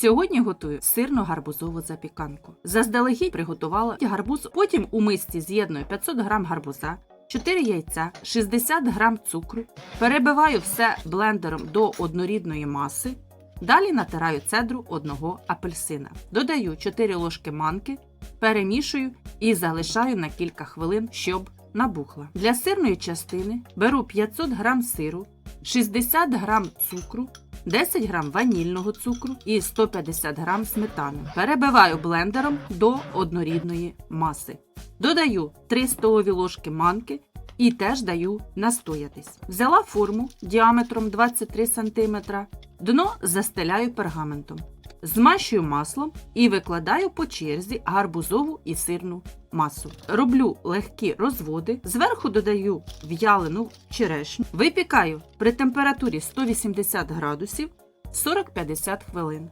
Сьогодні готую сирну гарбузову запіканку. Заздалегідь приготувала гарбуз, потім у мисці з'єдную 500 г гарбуза, 4 яйця, 60 г цукру, перебиваю все блендером до однорідної маси. Далі натираю цедру одного апельсина. Додаю 4 ложки манки, перемішую і залишаю на кілька хвилин, щоб набухла. Для сирної частини беру 500 г сиру, 60 г цукру, 10 г ванільного цукру і 150 г сметани. Перебиваю блендером до однорідної маси. Додаю 3 столові ложки манки і теж даю настоятись. Взяла форму діаметром 23 см, дно застеляю пергаментом. Змащую маслом і викладаю по черзі гарбузову і сирну масу. Роблю легкі розводи, зверху додаю в'ялену черешню, випікаю при температурі 180 градусів 40-50 хвилин.